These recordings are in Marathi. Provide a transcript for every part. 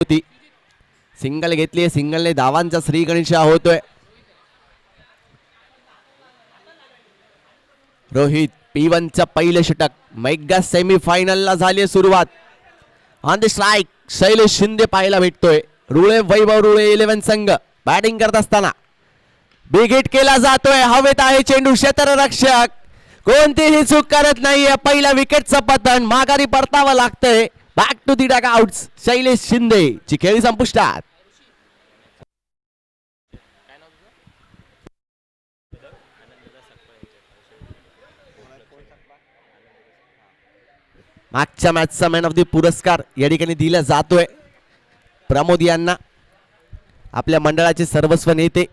होती. सिंगल घेतली सिंगलने धावांचा श्री गणेश होतोय. रोहित पी वनचं पहिलं षटक. मेगा सेमीफायनलला झाली आहे सुरुवात. On the strike Shailesh Shinde पाहायला भेटतोय. रुळे वैभव रुळे इलेव्हन संघ. बॅटिंग करत असताना. बिग हिट केला जातोय. हवेत आहे चेंडू क्षेत्ररक्षक कोणतीही चूक करत नाहीये. पहिल्या विकेटचं पतन. माघारी परतावं लागतंय. Back to the dugout Shailesh Shinde ची खेळी संपुष्टात मागच्या मॅचचा मॅन ऑफ दी पुरस्कार या ठिकाणी दिला जातोय. प्रमोद यांना. आपल्या मंडळाचे सर्वस्व नेते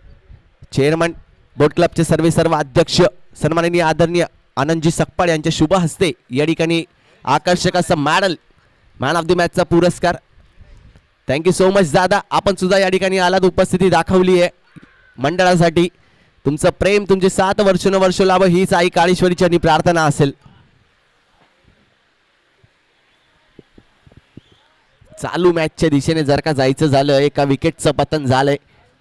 चेअरमन बोट क्लबचे सर्वे सर्व अध्यक्ष सन्माननीय आदरणीय आनंदजी सकपाळ यांच्या शुभ हस्ते या ठिकाणी आकर्षक असं मॅडल मॅन ऑफ दी मॅचचा पुरस्कार. थँक्यू सो मच दादा. आपण सुद्धा या ठिकाणी आलात. उपस्थिती दाखवली आहे. मंडळासाठी तुमचं प्रेम तुमचे सात वर्षानुवर्ष लाभ हीच आई काळेश्वरीची आणि प्रार्थना असेल. चालू मॅचच्या दिशेने जर का जायचं झालं एका विकेटचं पतन झालंय.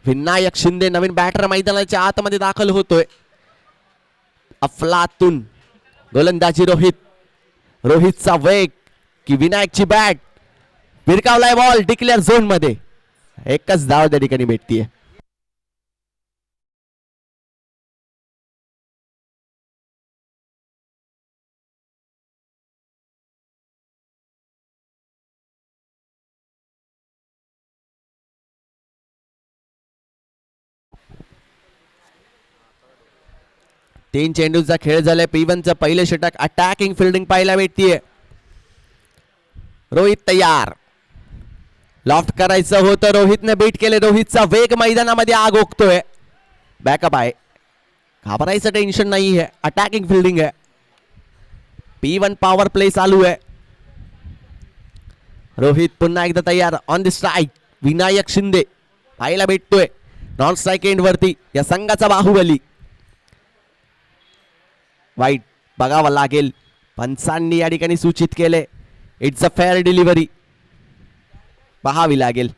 विनायक शिंदे नवीन बॅटर मैदानाच्या आतमध्ये दाखल होतोय. अफलातून. गोलंदाजी रोहित. रोहितचा वेग. की विनायकची बॅट विरकावलाय बॉल डिक्लेअर झोनमध्ये. एकच धाव त्या ठिकाणी भेटतीये. तीन चेंडूचा खेळ झालाय. पिवनचं पहिलं षटक अटॅकिंग फिल्डिंग पाहायला भेटतीये. रोहित तयार. लॉफ्ट करायचं होतं रोहितने बीट केले. रोहितचा वेग मैदानामध्ये आग ओकतोय. बॅकअप आहे. घाबरायचं टेन्शन नाही आहे अटॅकिंग फिल्डिंग आहे. पी वन पॉवर प्ले चालू आहे. रोहित पुन्हा एकदा तयार. On the strike Vinayak Shinde. पाहायला भेटतोय. नॉन स्ट्राईक एंड वरती. या संघाचा बाहुबली. वाईट बघावं लागेल. पंचांनी या ठिकाणी सूचित केले. इट्स अ फेअर डिलिव्हरी पाहावी लागेल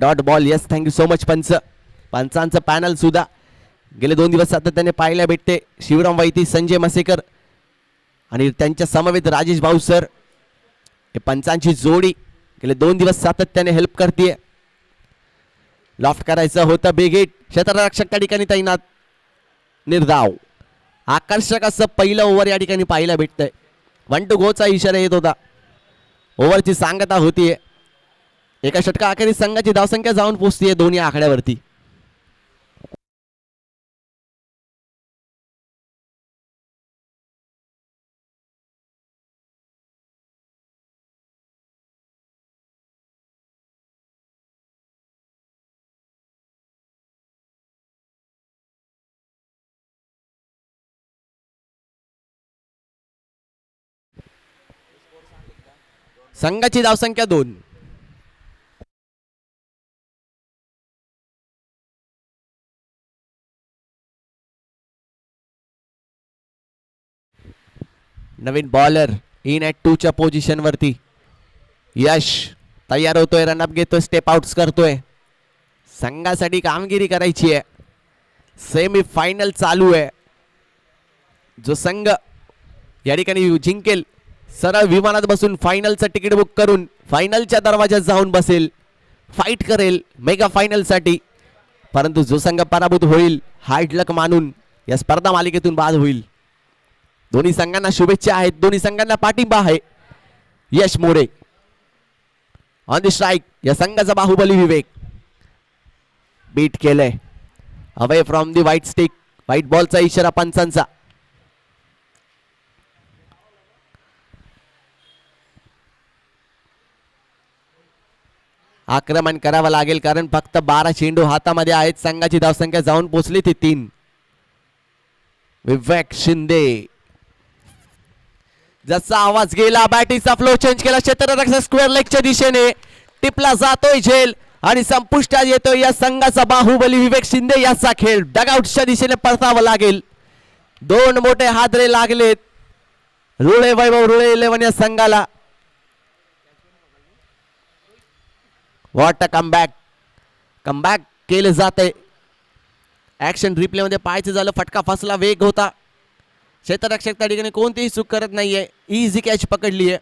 dot ball yes thank you so much पंच पंचांचं पॅनल सुद्धा. गेले दोन दिवस सातत्याने पाहायला भेटते. शिवराम वैती संजय मसेकर आणि त्यांच्या समवेत राजेश भाऊ सर हे पंचांची जोडी. गेले दोन दिवस सातत्याने हेल्प करते लॉफ्ट करायचं होतं बेगेट क्षेत्ररक्षक त्या ठिकाणी तैनात. निर्धाव. आकर्षक असं पहिलं ओव्हर या ठिकाणी पाहायला भेटतंय. वन टू गोचा इशारा येत होता. ओव्हरची सांगता होतीये. एका षटका अखेरीस संघाची धावसंख्या जाऊन पोचतीये दोन्ही आकड्यावरती संघाची धावसंख्या दोन. नवीन बॉलर इन ॲट टूच्या पोझिशनवरती यश तयार होतोय रनअप घेतोय स्टेप आउट्स करतोय. संघासाठी कामगिरी करायची आहे. सेमी फायनल चालू आहे. जो संघ या ठिकाणी जिंकेल सरळ विमानात बसून फायनलचं तिकीट बुक करून फायनलच्या दरवाज्यात जाऊन बसेल. फाईट करेल मेगा फायनलसाठी परंतु जो संघ पराभूत होईल हार्ड लक मानून या स्पर्धा मालिकेतून बाद होईल. दोन्ही संघांना शुभेच्छा आहेत. दोन्ही संघांना पाठिंबा आहे. Yash More. On the strike या संघाचा बाहुबली विवेक. बीट केलंय. Away from the white stick white बॉलचा इशारा पंचांचा. आक्रमण करावं लागेल कारण फक्त बारा चेंडू हातामध्ये आहेत. संघाची धावसंख्या जाऊन पोचली ती तीन. विवेक शिंदे. जसा आवाज गेला बॅटिंगचा फ्लो चेंज केला. क्षेत्ररक्षक स्क्वेअर लेगच्या दिशेने टिपला जातोय झेल आणि संपुष्टात येतोय या संघाचा बाहुबली विवेक शिंदे याचा खेळ. डगआउटच्या दिशेने परतावं लागेल. दोन मोठे हादरे लागलेत. रुळे वैभव रुळे इलेव्हन या संघाला. वॉट अ कमबॅक कमबॅक केलं जात आहे ॲक्शन रिप्लेमध्ये पाहायचं झालं फटका फसला वेग होता. क्षेत्ररक्षक त्या ठिकाणी कोणतीही चूक करत नाहीये. इझी कॅच पकडली आहे.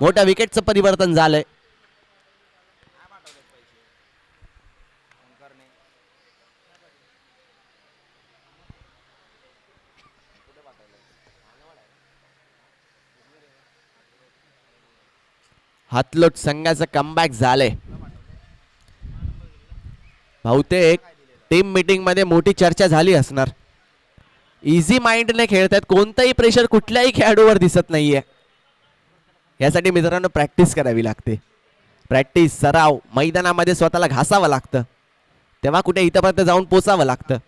मोठ्या विकेटचं परिवर्तन झालंय. हातलोट संघाचं कमबॅक झालंय. बहुतेक टीम मीटिंगमध्ये मोठी चर्चा झाली असणार. इझी माइंडने खेळतात कोणतंही प्रेशर कुठल्याही खेळाडूवर दिसत नाहीये. यासाठी मित्रांनो प्रॅक्टिस करावी लागते. प्रॅक्टिस सराव मैदानामध्ये स्वतःला घासावं लागतं. तेव्हा कुठे इथंपर्यंत जाऊन पोचावं लागतं.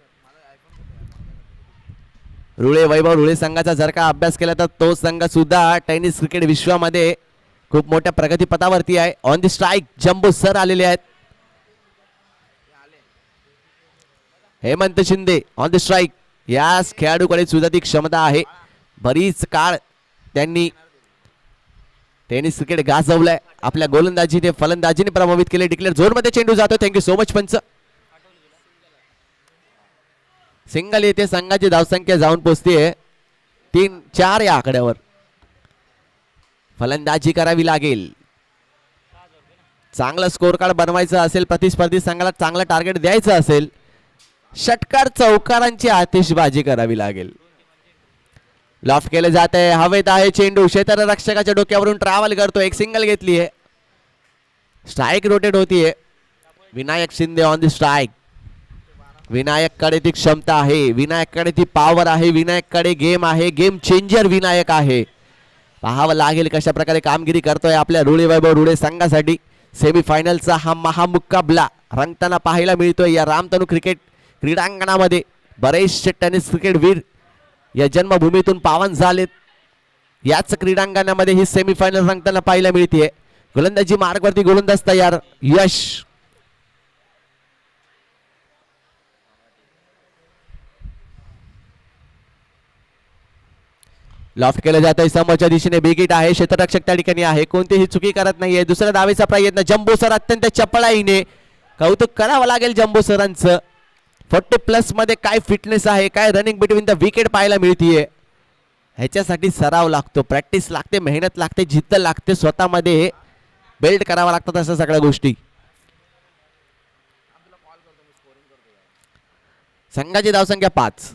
रुळे वैभव रुळे संघाचा जर का अभ्यास केला तर तो संघ सुद्धा टेनिस क्रिकेट विश्वामध्ये खूप मोठ्या प्रगतीपथावरती आहे. On the strike jumbo sir आलेले आहेत. Hemant Shinde on the strike याच खेळाडूकडे सुद्धा ती क्षमता आहे. बरीच काळ त्यांनी टेनिस क्रिकेट गाजवलाय. आपल्या गोलंदाजीने फलंदाजीने प्रभावित केले. डिक्लेअर झोनमध्ये चेंडू जातो. थँक्यू सो मच पंच. सिंगल येथे संघाची धावसंख्या जाऊन पोचते. तीन चार या आकड्यावर. फलंदाजी करावी लागेल. चांगला स्कोर कार्ड बनवायचं असेल प्रतिस्पर्धी संघाला चांगलं टार्गेट द्यायचं असेल षटकार चौकारांची आतिषबाजी करावी लागेल. लॉफ्ट केले जात. आहे हवेत आहे चेंडू. क्षेत्र रक्षकाच्या डोक्यावरून ट्रॅव्हल करतो एक सिंगल घेतली आहे स्ट्राईक रोटेट होतीये. Vinayak Shinde on the strike विनायककडे ती क्षमता आहे. विनायककडे ती पॉवर आहे. विनायककडे गेम आहे. गेम चेंजर विनायक आहे. पाहावं लागेल कशा प्रकारे कामगिरी करतोय आपल्या रुळे वैभव रुळे संघासाठी. सेमीफायनलचा हा महामुक्काबला रंगताना पाहायला मिळतोय. या रामतनू क्रिकेट क्रीडांगणामध्ये बरेचसे टेनिस क्रिकेटवीर या जन्मभूमीतून पावन झालेत. याच क्रीडांगणामध्ये ही सेमीफायनल रंगताना पाहायला मिळते गोलंदाजी मार्गवरती गोलंदाज तयार. यश. लॉफ्ट केलं जात आहे समोरच्या दिशेने. बिगिट आहे. क्षेत्ररक्षक त्या ठिकाणी आहे. कोणतीही चुकी करत नाहीये. दुसऱ्या दावेचा प्रयत्न. जम्बो सर अत्यंत चपळाईने कौतुक करावं लागेल जम्बो सरांचं फोर्टी प्लसमध्ये काय फिटनेस आहे काय रनिंग बिटवीन द विकेट पाहायला मिळतीये ह्याच्यासाठी सराव लागतो प्रॅक्टिस लागते मेहनत लागते जिद्द लागते स्वतःमध्ये बेल्ट करावं लागतात अशा सगळ्या गोष्टी. संघाची धावसंख्या पाच.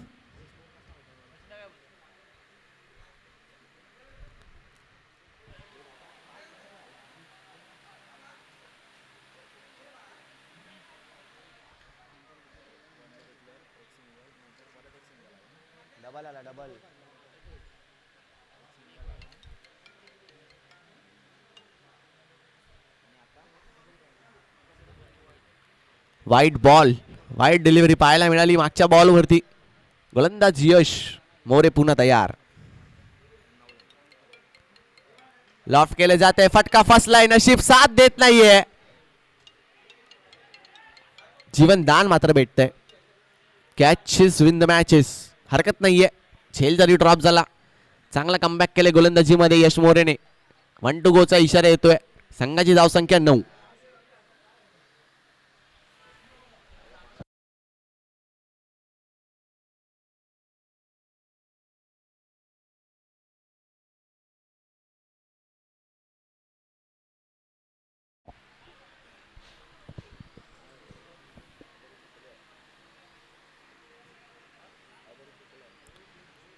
वाईट बॉल वाईट डिलिव्हरी पाहायला मिळाली मागच्या बॉलवरती. गोलंदाज यश मोरे पुन्हा तयार. लॉफ्ट केले जाते फटका फसलाय नशीब साथ देत नाहीये. जीवन दान मात्र भेटतंय. कॅचेस विन द मॅचेस हरकत नाहीये. झेल जरी ड्रॉप झाला चांगला कमबॅक केले गोलंदाजीमध्ये यश मोरेने. वन टू गोचा इशारा येतोय. संघाची धावसंख्या नऊ.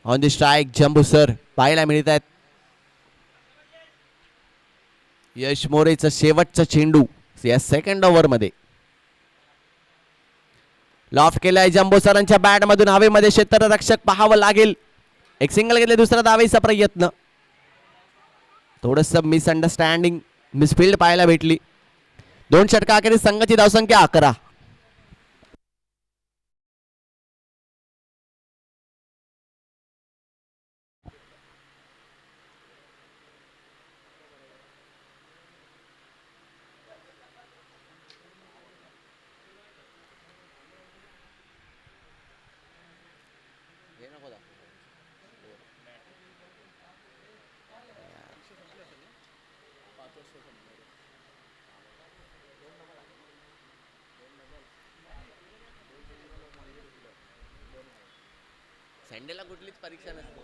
On the strike Jambu sir पाहायला मिळत आहेत यश मोरेचं शेवटचं चेंडू या सेकंड ओव्हरमध्ये लॉफ लॉफ्ट केलाय जम्बो सरांच्या बॅटमधून हवेमध्ये हवेमध्ये क्षेत्ररक्षक पाहावं लागेल. एक सिंगल गेले दुसरा दावेचा प्रयत्न. थोडस मिसअंडरस्टँडिंग मिसफिल्ड पाहायला भेटली. दोन षटका अखेरीस संघाची धावसंख्या अकरा. संडेला कुठलीच परीक्षा नसते.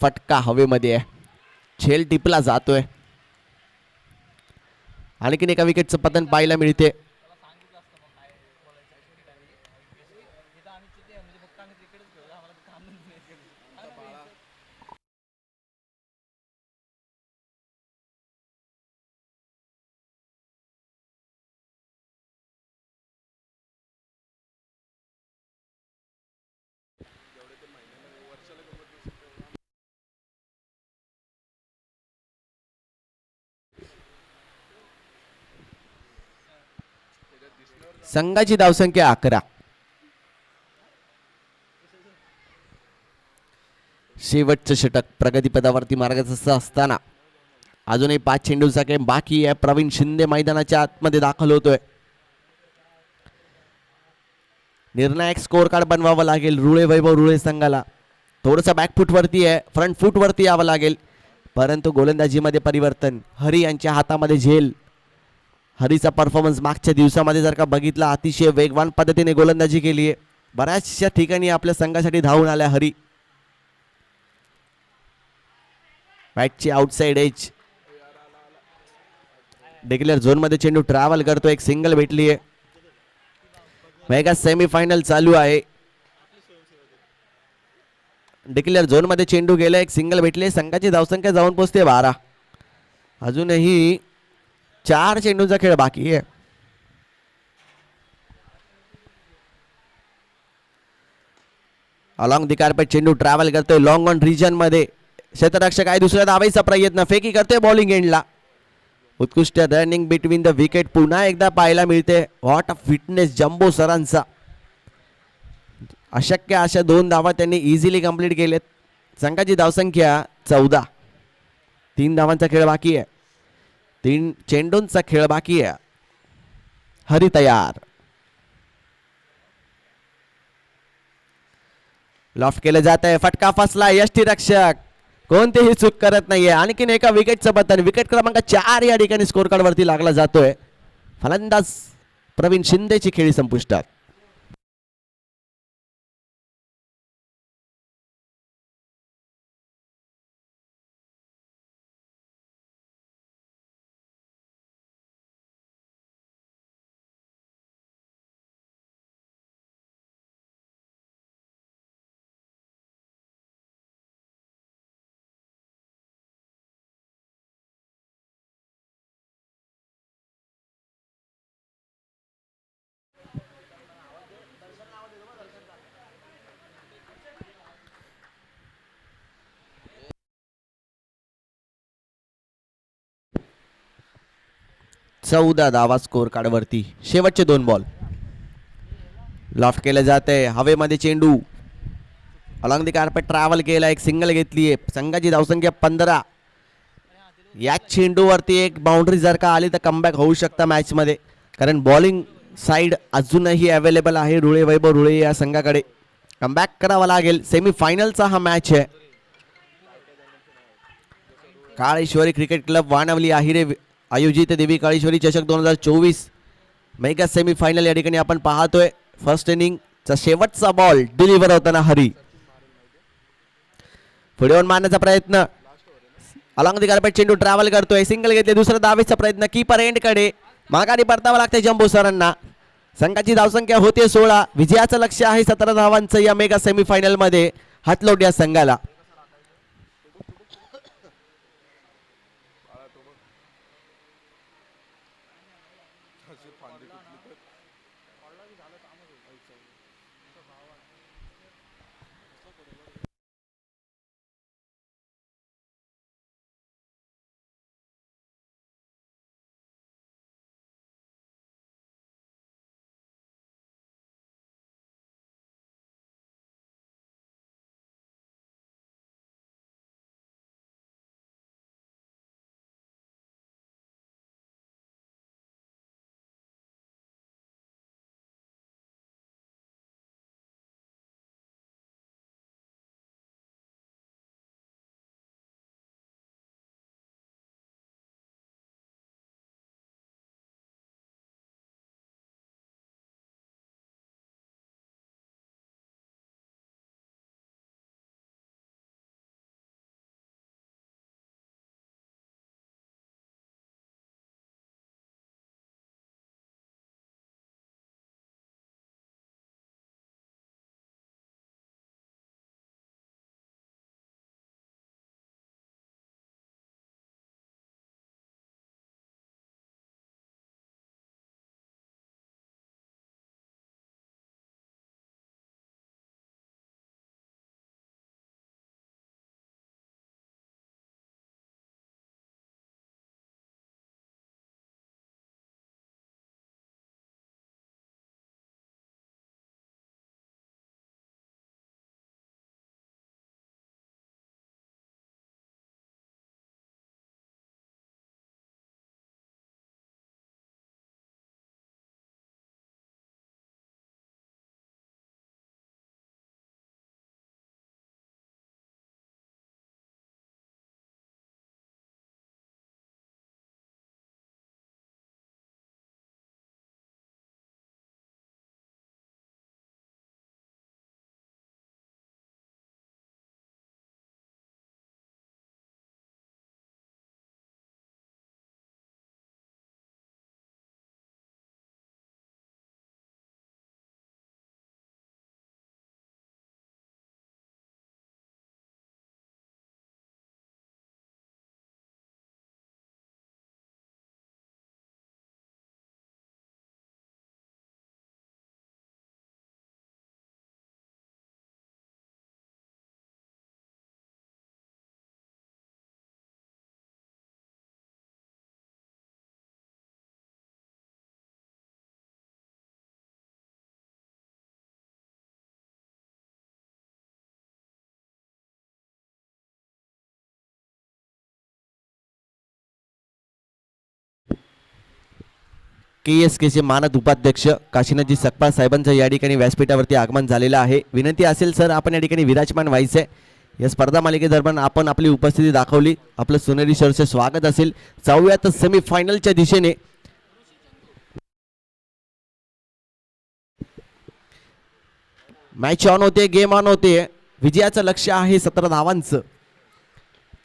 फटका हवेमध्ये आहे. झेल टिपला जातोय. आणखीन एका विकेटचं पतन पाहायला मिळते. संघाची धावसंख्या अकरा. शेवटचं षटक प्रगतीपदावरती मार्गाचं असताना अजूनही पाच चेंडूचा गेम बाकी आहे. प्रवीण शिंदे मैदानाच्या आतमध्ये दाखल होतोय. निर्णायक स्कोअर कार्ड बनवावं लागेल. रुळे वैभव रुळे संघाला. थोडंसं बॅकफूटवरती आहे. फ्रंट फूटवरती यावं लागेल. परंतु गोलंदाजीमध्ये परिवर्तन. हरी यांच्या हातामध्ये झेल. हरीचा परफॉर्मन्स मागच्या दिवसामध्ये जर का बघितला अतिशय वेगवान पद्धतीने गोलंदाजी केली आहे. बऱ्याचशा ठिकाणी आपल्या संघासाठी धावून आल्या हरी. बॅटची आउटसाइड एज डिक्लेअर झोनमध्ये चेंडू ट्रॅव्हल करतो एक सिंगल भेटली आहे. मेगा सेमीफायनल चालू आहे. डिक्लेअर झोनमध्ये चेंडू गेला एक सिंगल भेटले संघाची धावसंख्या जाऊन पोचते बारा. अजूनही चार चेंडूचा खेळ बाकी आहे. अलॉंग दी कार्पेट चेंडू ट्रॅव्हल करतोय. लॉंग ऑन रिजनमध्ये. क्षेत्ररक्षक आहे दुसऱ्या दाबाईचा प्रयत्न. फेकी करते बॉलिंग एंडला उत्कृष्ट रनिंग बिटवीन द विकेट पुन्हा एकदा पाहायला मिळते. व्हॉट अ फिटनेस जम्बो सरांचा. अशक्य अशा दोन धावा त्यांनी इझिली कंप्लीट केलेत. संघाची धावसंख्या चौदा. तीन धावांचा खेळ बाकी आहे. तीन चेंडूंचा खेळ बाकी आहे. हरी तयार. लॉफ्ट केलं जात आहे. फटका फसला. यष्टी रक्षक. कोणतीही चूक करत नाहीये. आणखीन एका विकेटचं बटन विकेट क्रमांक चार या ठिकाणी स्कोर कार्ड वरती लागला जातोय. फलंदाज प्रवीण शिंदेची खेळी संपुष्टात. चौदा धावा स्कोर कार्डवरती शेवटचे दोन बॉल लॉफ्ट केलं जात. आहे हवेमध्ये चेंडू. अलॉंग दी कार्पेट ट्रॅव्हल केला. एक सिंगल घेतली आहे. संघाची धावसंख्या पंधरा. याच चेंडूवरती एक बाउंड्री जर का आली तर कमबॅक होऊ शकता मॅचमध्ये कारण बॉलिंग साईड अजूनही अवेलेबल आहे. रुळे वैभव रुळे या संघाकडे. कमबॅक करावा लागेल. सेमीफायनलचा हा मॅच आहे. काळेश्वरी क्रिकेट क्लब वाणवली आहिरे आयोजित देवी काळेश्वरी चषक दोन हजार चोवीस. मेगा सेमीफायनल या ठिकाणी आपण पाहतोय. फर्स्ट इनिंगचा शेवटचा बॉल डिलिव्हर होताना हरी. पुढे येऊन मारण्याचा प्रयत्न. अलॉंग दी चेंडू ट्रॅव्हल करतोय. सिंगल घेतले दुसरा दावेचा प्रयत्न. कीपर एंडकडे माघारी परतावा लागते जम्बू सरांना. संघाची धावसंख्या होते सोळा. विजयाचं लक्ष आहे सतरा धावांचं या मेगा सेमीफायनलमध्ये हातलोट या संघाला. के एस केचे मानद उपाध्यक्ष काशीनाथजी सकपाळ साहेबांचं या ठिकाणी व्यासपीठावरती आगमन झालेलं आहे. विनंती असेल सर आपण या ठिकाणी विराजमान व्हायचं आहे या स्पर्धा मालिकेदरम्यान आपण आपली उपस्थिती दाखवली. आपलं सोनेरी शहरचं स्वागत असेल. जाऊयात सेमीफायनलच्या दिशेने. मॅच ऑन होते गेम ऑन होते. विजयाचं लक्ष आहे सतरा धावांचं.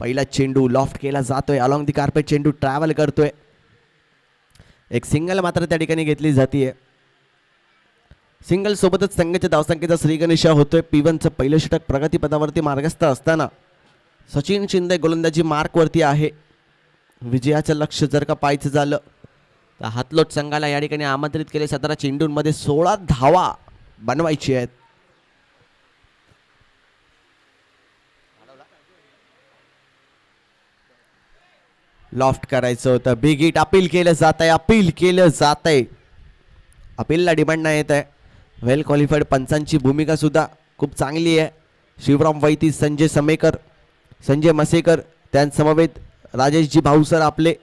पहिला चेंडू लॉफ्ट केला जातोय. अलॉंग दी कार्पेट चेंडू ट्रॅव्हल करतोय. एक सिंगल मात्र त्या ठिकाणी घेतली जाते सिंगल सोबतच संघाच्या धावसंख्येचा श्रीगणेशा होतोय. पिवनचं पहिलं षटक प्रगतीपदावरती मार्गस्थ असताना सचिन शिंदे गोलंदाजी मार्कवरती आहे. विजयाचं लक्ष जर का पाहायचं झालं तर हातलोट संघाला या ठिकाणी आमंत्रित केले. सतरा चेंडूंमध्ये सोळा धावा बनवायची आहेत. लॉफ्ट करायचं होतं. बिग हिट अपील केलं जात आहे अपील केलं जात आहे अपीलला डिमांड नाही येत आहे वेल क्वालिफाईड पंचांची भूमिकासुद्धा खूप चांगली आहे. शिवराम वैती संजय समेकर संजय मसेकर त्यांसमवेत राजेशजी भाऊसर आपले.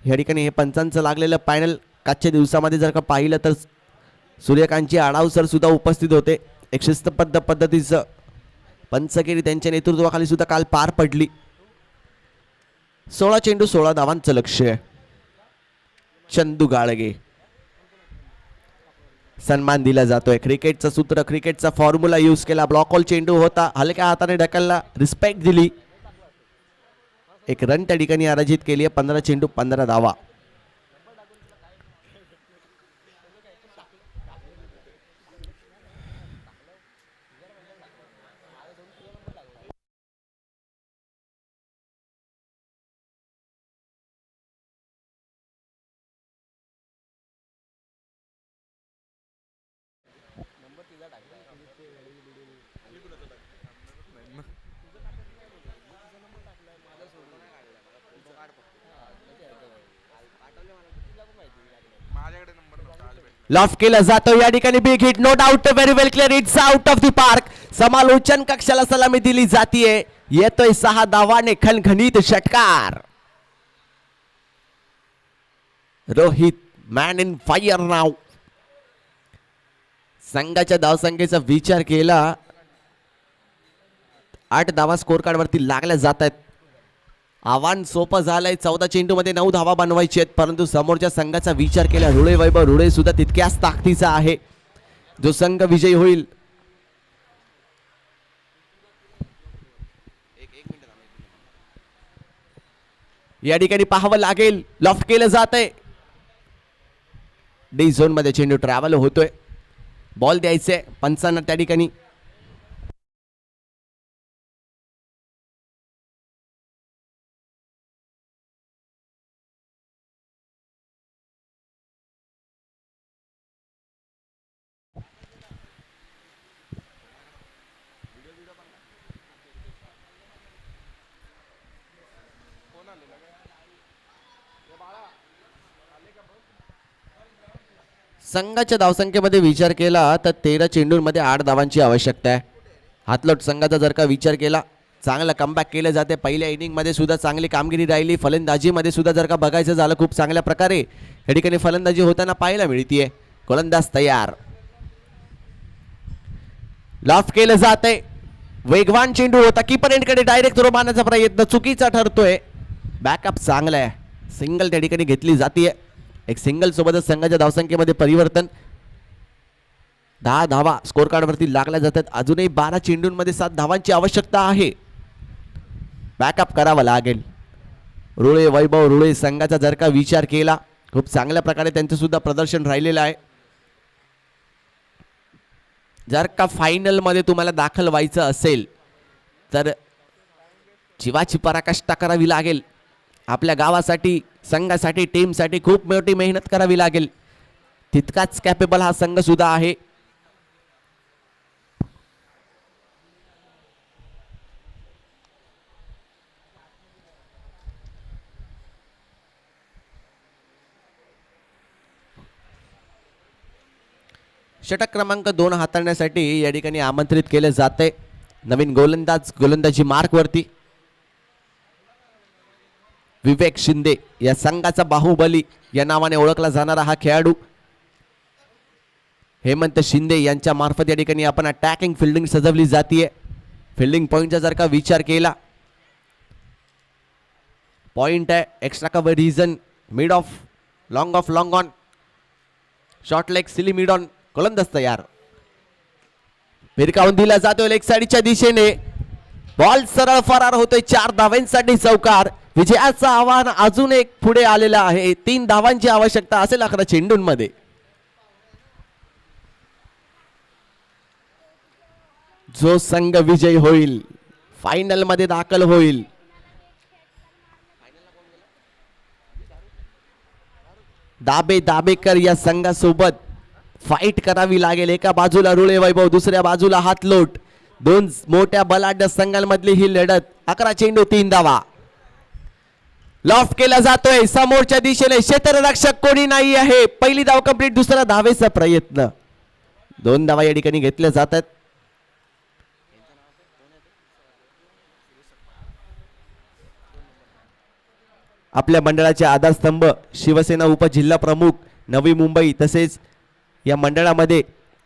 या ठिकाणी हे पंचांचं लागलेलं पॅनल काचच्या दिवसामध्ये जर का पाहिलं तर सूर्यकांतजी आढाव सरसुद्धा उपस्थित होते. एक शिस्तबद्ध पद्धतीचं पंचकेरी त्यांच्या नेतृत्वाखालीसुद्धा काल पार पडली. सोळा चेंडू सोळा धावांचं लक्ष. आहे चंदू गाळगे. सन्मान दिला जातोय. क्रिकेटचं सूत्र क्रिकेटचा फॉर्म्युला यूज केला. ब्लॉक ऑल चेंडू होता. हलक्या हाताने ढकलला. रिस्पेक्ट दिली. एक रन त्या ठिकाणी आराजित केली आहे. पंधरा चेंडू पंधरा धावा. लॉफ केलं जातो या ठिकाणी big hit no doubt very well clear it's out of the park समालोचन कक्षाला सलामी दिली जातीये. येतोय सहा धावाने खणखणीत षटकार. रोहित मॅन इन फायर नाव संघाच्या धावसंख्येचा विचार केला. आठ धावा स्कोर कार्ड वरती लागल्या जात आहेत आव्हान सोपं झालंय. चौदा चेंडूमध्ये नऊ धावा बनवायची आहेत परंतु समोरच्या संघाचा विचार केला रुळे वैभव रुळे सुद्धा तितक्याच ताकदीचा आहे. जो संघ विजयी होईल. या ठिकाणी पाहावं लागेल लॉफ्ट केलं जात आहे डी झोनमध्ये चेंडू ट्रॅव्हल होतोय. बॉल द्यायचे पंचांना त्या ठिकाणी. संघाच्या धावसंख्येमध्ये विचार केला तर तेरा चेंडूंमध्ये आठ धावांची आवश्यकता आहे. हातलोट संघाचा जर का विचार केला चांगलं कमबॅक केलं जाते. पहिल्या इनिंगमध्ये सुद्धा चांगली कामगिरी राहिली. फलंदाजीमध्ये सुद्धा जर का बघायचं झालं खूप चांगल्या प्रकारे. या ठिकाणी फलंदाजी होताना पाहायला मिळतीये. गोलंदाज तयार. लॉफ्ट केलं जात आहे वेगवान चेंडू होता. कीपर एंडकडे डायरेक्ट थ्रो मारण्याचा प्रयत्न चुकीचा ठरतोय. बॅकअप चांगला आहे. सिंगल त्या ठिकाणी घेतली जाते एक सिंगल सोबतच संघाच्या धावसंख्येमध्ये परिवर्तन. दहा धावा स्कोर कार्डवरती लागल्या जातात. अजूनही बारा चेंडूंमध्ये सात धावांची आवश्यकता आहे. बॅकअप करावं लागेल. रुळे वैभव रुळे संघाचा जर का विचार केला खूप चांगल्या प्रकारे त्यांचं सुद्धा प्रदर्शन राहिलेलं आहे. जर का फायनलमध्ये तुम्हाला दाखल व्हायचं असेल तर जीवाची पराकाष्ठा करावी लागेल. आपल्या गावासाठी संघासाठी टीमसाठी खूप मोठी मेहनत करावी लागेल. तितकाच कॅपेबल हा संघ सुद्धा आहे. षटक क्रमांक दोन हाताळण्यासाठी या ठिकाणी आमंत्रित केले जाते. नवीन गोलंदाज गोलंदाजी मार्कवरती. विवेक शिंदे या संघाचा बाहुबली या नावाने ओळखला जाणारा हा खेळाडू. हेमंत शिंदे यांच्या मार्फत या ठिकाणी आपण अटॅकिंग फिल्डिंग सजवली जाते फिल्डिंग पॉईंटचा जर का विचार केला पॉईंट आहे extra cover region mid off long off long on short leg silly mid on गोलंदाज तयार. फिरकावून दिला जातोय लेग साईडच्या दिशेने. बॉल सरळ फरार होतोय चार धावेंसाठी चौकार. विजयाचं आव्हान अजून एक पुढे आलेलं आहे. तीन धावांची आवश्यकता असेल अकरा चेंडूंमध्ये. जो संघ विजय होईल फायनलमध्ये दाखल होईल. दाबे दाबेकर या संघासोबत फाईट करावी लागेल. एका बाजूला रुळे वैभव दुसऱ्या बाजूला हातलोट. दोन मोठ्या बलाढ्य संघांमधली ही लढत. अकरा चेंडू तीन धावा. लॉफ्ट केला जातोय. समोरच्या दिशेने क्षेत्ररक्षक कोणी नाही आहे. पहिली धाव कंप्लीट दुसरा धावेचा प्रयत्न. दोन धावा या ठिकाणी घेतल्या जातात. आपल्या मंडळाचे आधारस्तंभ शिवसेना उपजिल्हा प्रमुख नवी मुंबई तसेच या मंडळामध्ये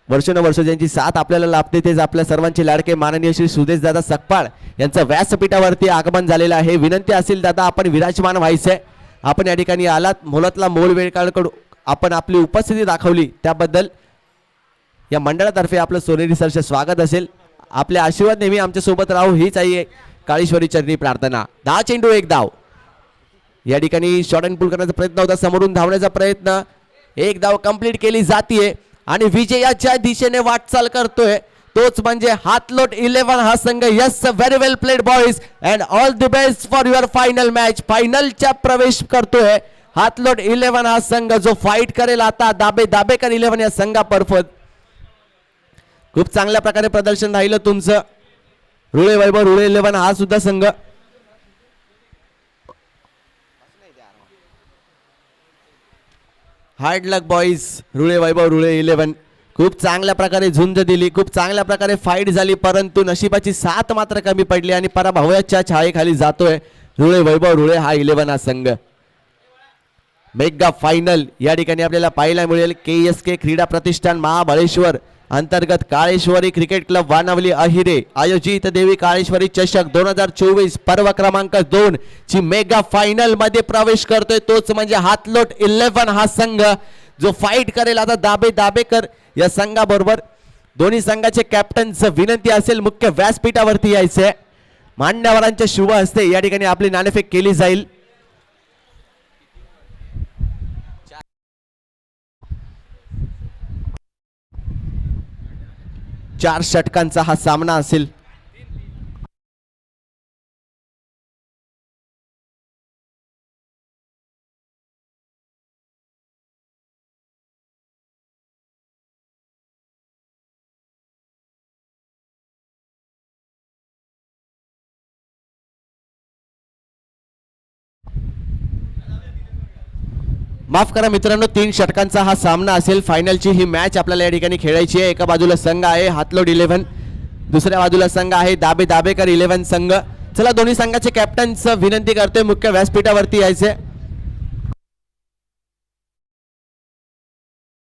वर्षानुवर्ष ज्यांची साथ आपल्याला लाभते तेच आपल्या सर्वांचे लाडके माननीय श्री सुदेश दादा सकपाळ यांचं व्यासपीठावरती आगमन झालेलं आहे. विनंती असेल दादा आपण विराजमान व्हायचंय आपण या ठिकाणी आलात. मोलातला मोल वेळ आपण आपली उपस्थिती दाखवली. त्याबद्दल या मंडळातर्फे आपलं सोनेरी सरचं स्वागत असेल. आपले आशीर्वाद नेहमी आमच्यासोबत राहू. हीच आहे. काळेश्वरी चरणी प्रार्थना. दहा चेंडू एक धाव या ठिकाणी शॉर्ट अँड पुल करण्याचा प्रयत्न होता. समोरून धावण्याचा प्रयत्न. एक धाव कंप्लीट केली जातीये. आणि विजयाच्या दिशेने वाटचाल करतोय. तोच म्हणजे हातलोट इलेव्हन हा संघ. Yes very well played boys and all the best for your final match फायनलच्या प्रवेश करतोय. हातलोट इलेव्हन हा संघ जो फाईट करेल आता दाबे दाबेकर इलेव्हन या संघापर्फत खूप चांगल्या प्रकारे प्रदर्शन राहिलं तुमचं. रुळे वैभव रुळे इलेव्हन हा सुद्धा संघ. Hard luck boys Rule Vaibhav Rule eleven खूप चांगल्या प्रकारे झुंज दिली खूप चांगल्या प्रकारे फाईट झाली परंतु नशिबाची साथ मात्र कमी पडली आणि पराभवाच्या छायेखाली जातोय रुळे वैभव रुळे हा इलेव्हन हा संघ. मेगा फायनल या ठिकाणी आपल्याला पाहायला मिळेल के एस के क्रीडा प्रतिष्ठान महाबळेश्वर. अंतर्गत काळेश्वरी क्रिकेट क्लब वानवली अहिरे आयोजित देवी काळेश्वरी चषक दोन हजार चोवीस पर्व क्रमांक दोन ची मेगा फायनलमध्ये प्रवेश करतोय. तोच म्हणजे हातलोट इलेव्हन हा संघ जो फाईट करेल आता दाबे दाबेकर या संघाबरोबर. दोन्ही संघाचे कॅप्टनचं विनंती असेल मुख्य व्यासपीठावरती यायचंय. मान्यवरांच्या शुभ हस्ते या ठिकाणी आपली नाणेफेक केली जाईल. चार षटकांचा हा सामना असेल. माफ करा मित्रांनो तीन षटकांचा हा सामना असेल. फायनलची ही मॅच आपल्याला या ठिकाणी खेळायची आहे. एका बाजूला संघ आहे हातलोड इलेव्हन दुसऱ्या बाजूला संघ आहे दाबे दाबेकर इलेव्हन संघ. चला दोन्ही संघाचे कॅप्टन्स विनंती करतोय. मुख्य व्यासपीठावरती यायचे